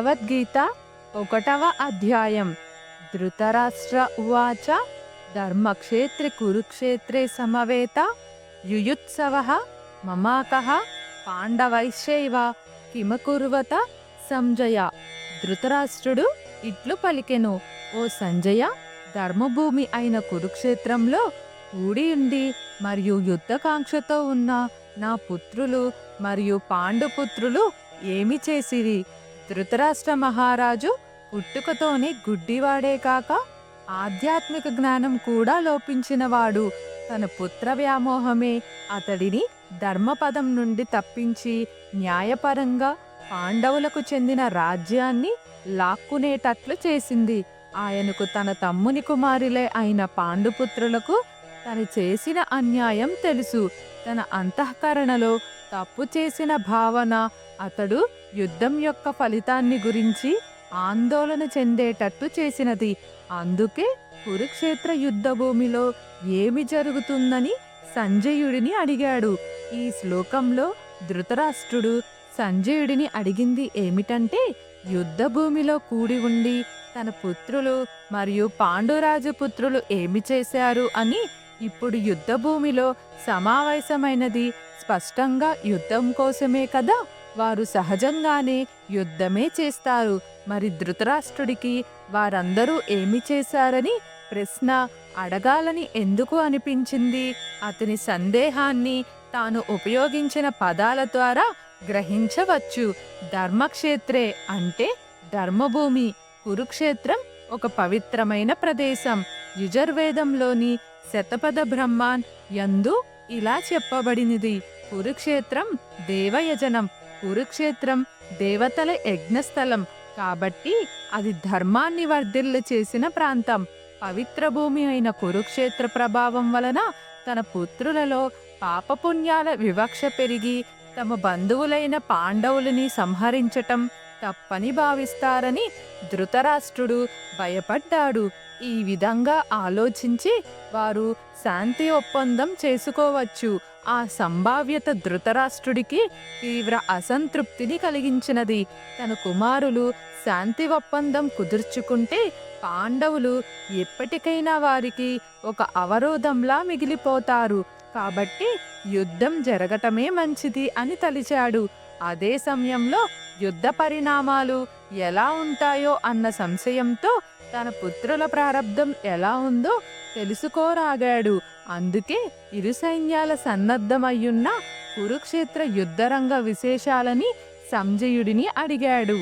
భగవద్గీత ఒకటవ అధ్యాయం. ధృతరాష్ట్ర ఉవాచ ధర్మక్షేత్రే కురుక్షేత్రే సమవేత యుయుత్సవ మమాక పాండవైశ్చైవ కిమకుర్వత సంజయ. ధృతరాష్ట్రుడు ఇట్లు పలికెను ఓ సంజయ ధర్మభూమి అయిన కురుక్షేత్రంలో కూడి ఉండి మరియు యుద్ధకాంక్షతో ఉన్న నా పుత్రులు మరియు పాండుపుత్రులు ఏమి చేసిరి? ధృతరాష్ట్ర మహారాజు పుట్టుకతోనే గుడ్డివాడే కాక ఆధ్యాత్మిక జ్ఞానం కూడా లోపించినవాడు. తన పుత్ర వ్యామోహమే అతడిని ధర్మపదం నుండి తప్పించి న్యాయపరంగా పాండవులకు చెందిన రాజ్యాన్ని లాక్కునేటట్లు చేసింది. ఆయనకు తన తమ్ముని కుమారులే అయిన పాండుపుత్రులకు తను చేసిన అన్యాయం తెలుసు. తన అంతఃకరణలో తప్పు చేసిన భావన అతడు యుద్ధం యొక్క ఫలితాన్ని గురించి ఆందోళన చెందేటట్టు చేసినది. అందుకే కురుక్షేత్ర యుద్ధ భూమిలో ఏమి జరుగుతుందని సంజయుడిని అడిగాడు. ఈ శ్లోకంలో ధృతరాష్ట్రుడు సంజయుడిని అడిగింది ఏమిటంటే యుద్ధ భూమిలో కూడి ఉండి తన పుత్రులు మరియు పాండురాజు పుత్రులు ఏమి చేశారు అని ఇప్పుడు యుద్ధభూమిలో సమావేశమైనది స్పష్టంగా యుద్ధం కోసమే కదా? వారు సహజంగానే యుద్ధమే చేస్తారు. మరి ధృతరాష్ట్రుడికి వారందరూ ఏమి చేశారని ప్రశ్న అడగాలని ఎందుకు అనిపించింది? అతని సందేహాన్ని తాను ఉపయోగించిన పదాల ద్వారా గ్రహించవచ్చు. ధర్మక్షేత్రే అంటే ధర్మభూమి కురుక్షేత్రం ఒక పవిత్రమైన ప్రదేశం. యుజర్వేదంలోని శతపథ బ్రహ్మాన్ యందు ఇలా చెప్పబడినది. కురుక్షేత్రం దేవయజనం. కురుక్షేత్రం దేవతల యజ్ఞస్థలం. కాబట్టి అది ధర్మాన్ని వర్ధిల్లు చేసిన ప్రాంతం. పవిత్ర భూమి అయిన కురుక్షేత్ర ప్రభావం వలన తన పుత్రులలో పాపపుణ్యాల వివక్ష పెరిగి తమ బంధువులైన పాండవులని సంహరించటం తప్పని భావిస్తారని ధృతరాష్ట్రుడు భయపడ్డాడు. ఈ విధంగా ఆలోచించి వారు శాంతి ఒప్పందం చేసుకోవచ్చు. ఆ సంభావ్యత ధృతరాష్ట్రుడికి తీవ్ర అసంతృప్తిని కలిగించినది. తన కుమారులు శాంతి ఒప్పందం కుదుర్చుకుంటే పాండవులు ఎప్పటికైనా వారికి ఒక అవరోధంలా మిగిలిపోతారు. కాబట్టి యుద్ధం జరగటమే మంచిది అని తలిచాడు. అదే సమయంలో యుద్ధ పరిణామాలు ఎలా ఉంటాయో అన్న సంశయంతో తన పుత్రుల ప్రారంధం ఎలా ఉందో తెలుసుకోరాగాడు. అందుకే ఇరు సైన్యాల సన్నద్ధమయ్యున్న కురుక్షేత్ర యుద్ధరంగ విశేషాలని సంజయుడిని అడిగాడు.